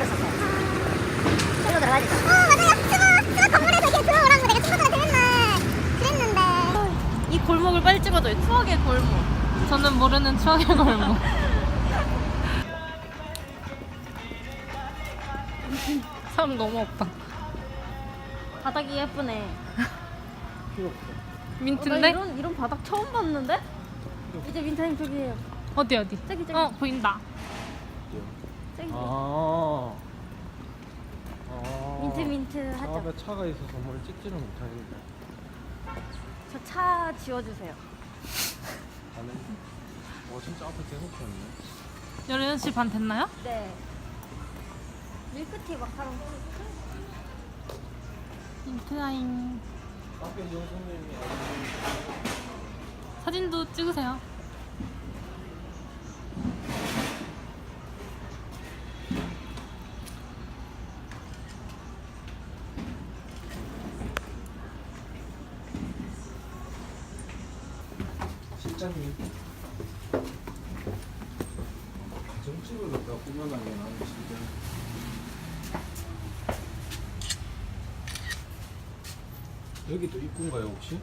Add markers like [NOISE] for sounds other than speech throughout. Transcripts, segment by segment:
썼어요. 일로 들어가야 되죠. 어 맞아요. 수고 수고 건물에 되게 들어오라고 내가 친구들한테 맨날 그랬는데. 이 골목을 빨리 찍어줘요. 추억의 골목. 저는 모르는 추억의 [LAUGHS] 골목. [LAUGHS] 사람 너무 없다. 바닥이 예쁘네. 없어. 어, 나 민트인데? 이런 이런 바닥 처음 봤는데? 이제 민타님 저기에요. 어디 어디? 저기 저기. 어 보인다. 저기. 아. 아. 민트 민트 차 하자. 앞에 차가 있어서 뭘 찍지는 못하겠네. 저차 지워주세요. 나는 어 진짜 앞에 계속 폈네. 16시 반 됐나요? 네. 밀크티 마카롱. 민트라인. 앞에 영수님이 사진도 찍으세요. 실장님. 가정집을 갖다 꾸며놔야 나는 진짜. 여기도 입구인가요 혹시?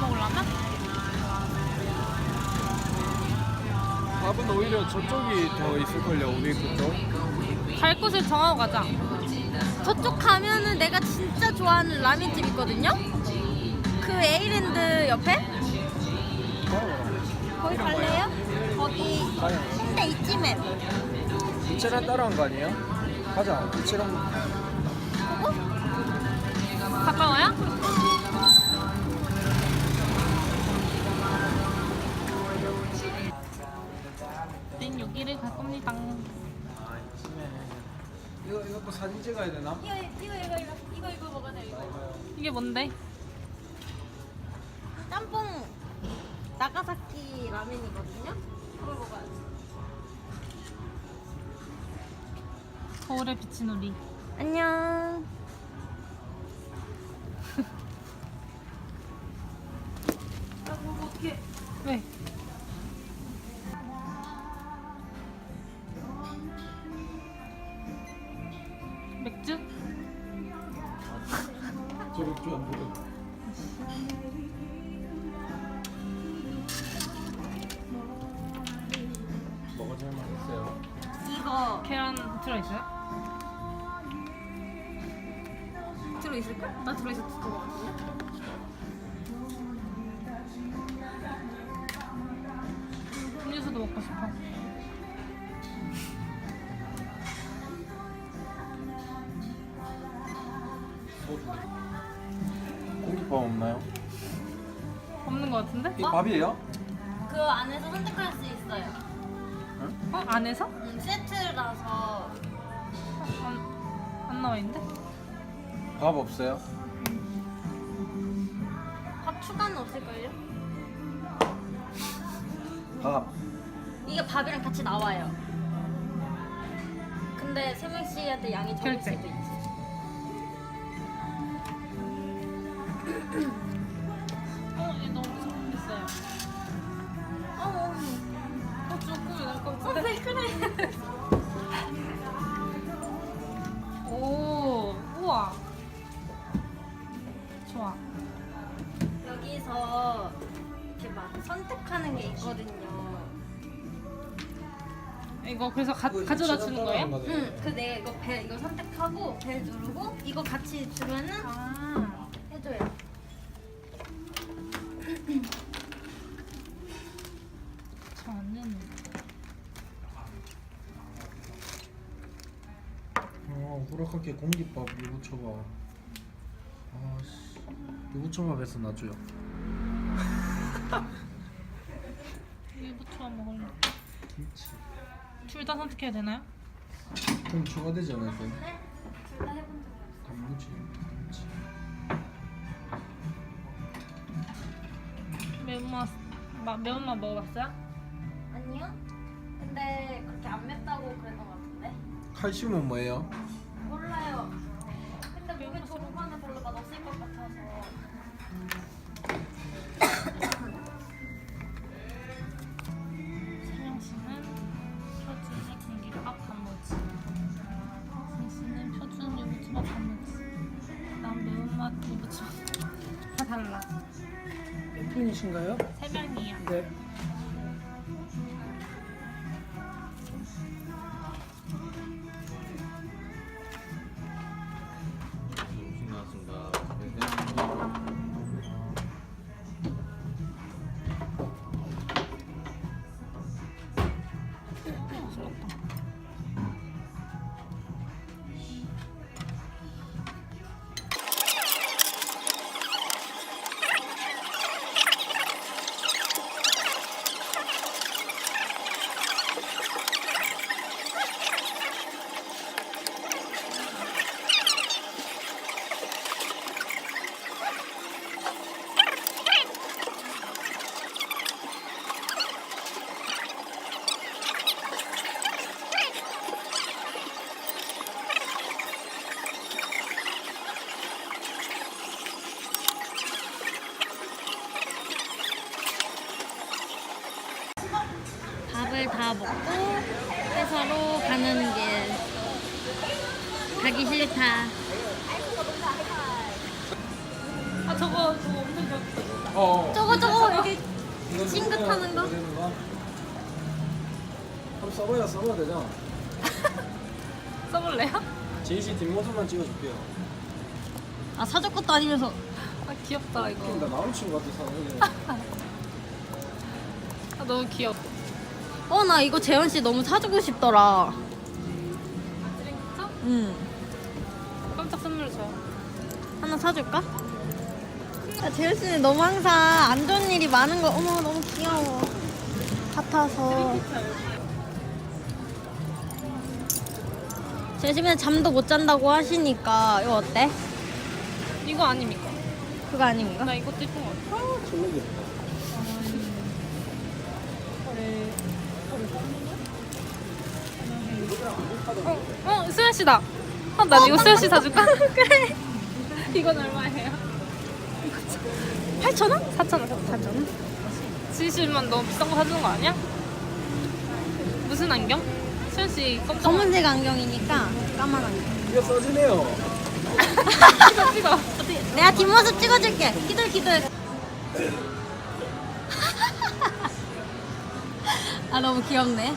먹으려면? 밥은 오히려 저쪽이 더 있을걸요, 우리 그쪽. 갈 곳을 정하고 가자. 저쪽 가면은 내가 진짜 좋아하는 라면집 있거든요? 그 에이랜드 옆에? 거기 갈래요? 거기 가요. 근데 이쯤에 이채랑 따라한 거 아니에요? 가자. 이채랑 가까워요? 또 사진 찍어야 되나? 이거 이거 이거 이거 이거 이거 먹어야 돼 이거 이게 뭔데? 짬뽕 나가사키 라면이거든요? 그걸 먹어야지 거울에 비친 우리. 안녕 음료수도 먹고 싶어. 공깃밥 없나요? 없는 것 같은데? 이 밥이에요? 그 안에서 선택할 수 있어요 어? 안에서? 음, 세트라서 안, 안 나와 있는데? 밥 없어요? 밥 추가는 없을걸요? 밥. 이게 밥이랑 같이 나와요 근데 세 명씩한테 양이 적을 결제. 수도 있지 [CLEARS THROAT] 어, 얘 너무 비싸요. 어, 어, 조금 날것 어, 같은데? 네, 그래 [LAUGHS] 오, 우와. 좋아. 여기서 이렇게 막 선택하는 게 있거든요 이거 그래서 가, 가져다 주는 거예요? 응, 그 내가 이거 벨 이거 선택하고 벨 누르고 이거 같이 주면은 아. 해줘요. 저는 어, 후락하게 공깃밥 유부초밥. 아씨, 유부초밥에서 놔줘요. 일부터 [LAUGHS] 먹을래. 김치. 둘 다 선택해야 되나요? 그럼 추가되지 않을까요? 네? 둘다 해본 적 없어요. 단무지, 김치. 매운맛 마, 매운맛 먹어봤어요? 아니요? 근데 그렇게 안 맵다고 그랬던 것 같은데? 칼슘은 뭐예요? 분이신가요? 세 명이야. 네. 가기 싫다. 저거 저거 엄청 귀엽다. 어. 저거 저거 여기 찡긋하는 거? 한번 써봐야 써봐야 되잖아. 써볼래요? 제이 씨 뒷모습만 찍어줄게요. 아 사줄 것도 아니면서 아 귀엽다 이거. 나 나온 친구 같아 사는 [LAUGHS] 아, 너무 귀엽다. 어 나 이거 재현 씨 너무 사주고 싶더라. 진짜? 응. 깜짝 선물 줘. 하나 사줄까? 아, 재현 씨는 너무 항상 안 좋은 일이 많은 거 어머 너무 귀여워. 같아서. 재현 씨는 잠도 못 잔다고 하시니까 이거 어때? 이거 아닙니까? 그거 아닙니까? 나 이것도 예쁜 거 같아. 귀엽다. 어, 어 수현 씨다. 어, 난 이거 수현 씨 사줄까? 그래. [LAUGHS] 이건 얼마예요? 8,000원? 4천 원. 4천 원. 지실만 너무 비싼 거 사주는 거 아니야? 무슨 안경? 수현 씨 깜짝 검은색 안경이니까 까만 안경. 이거 써지네요. [LAUGHS] 찍어 찍어. 내가 뒷모습 찍어줄게. 기들 기들. [LAUGHS] 아 너무 귀엽네.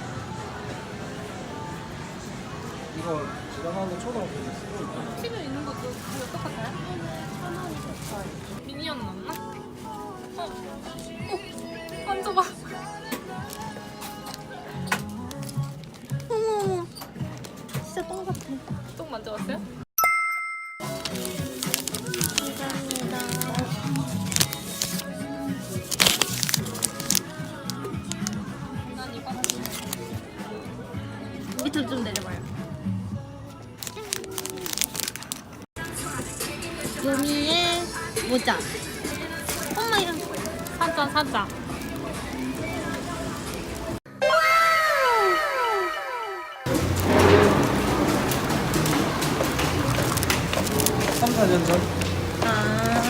이거 지나가는 초등학교 때 쓰고 있다. 티는 있는 것도 그거 똑같아요? 미니언 났나? 어, 어, 만져봐. 어머. 진짜 똥 같아. 똥 만져봤어요? 감사합니다. 난 이거 밑으로 좀 내려봐요. 요미의 모자. 엄마 이런. 사자 사자. 삼 4년 전. 아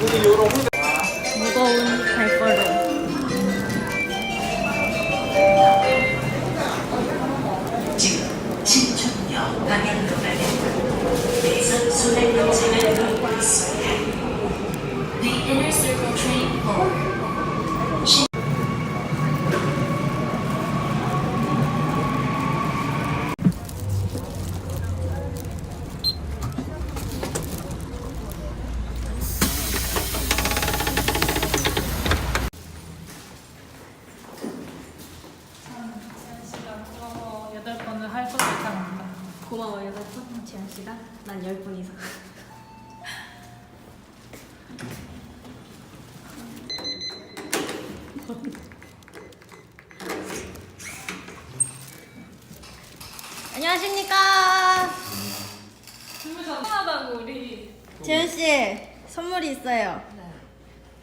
우리 요로 고마워요, 여러분. 재현 씨가 난열분 이상. 안녕하십니까. 정말 간단하다고 우리. 재현 씨 선물이 있어요.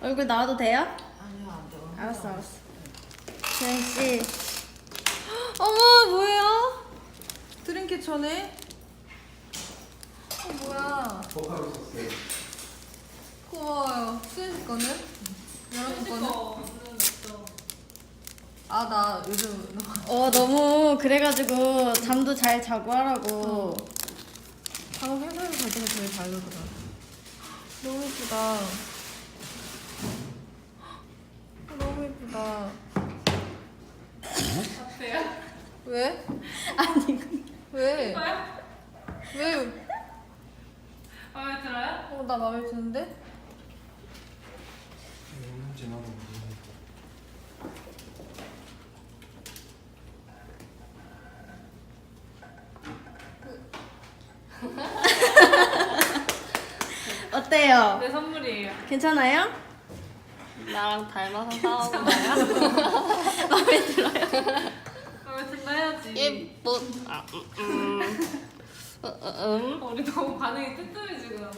얼굴 나와도 돼요? 아니요 안 돼요. 알았어 알았어. 재현 씨. 어머 뭐예요? 드림캐쳐네? 어 뭐야? 고마워요. 수현 씨 거는? 여러분 거는? 아 나 요즘 어 너무 그래가지고 잠도 잘 자고 하라고. 방금 회사에서 갈 때가 제일 잘 놀더라. 너무 예쁘다. 어, 너무 예쁘다. 어때요? 왜? 아니 왜? 왜? 마음에 들어요? 어, 나 마음에 드는데? 거. 어때요? 내 선물이에요. 괜찮아요? 나랑 닮아서 싸우나요? [LAUGHS] 마음에 들어요? 마음에 든다 해야지. 예뻐. 아, 음, 음. 어, 어, 음. 우리 너무 반응이 뜨뜻해 지금.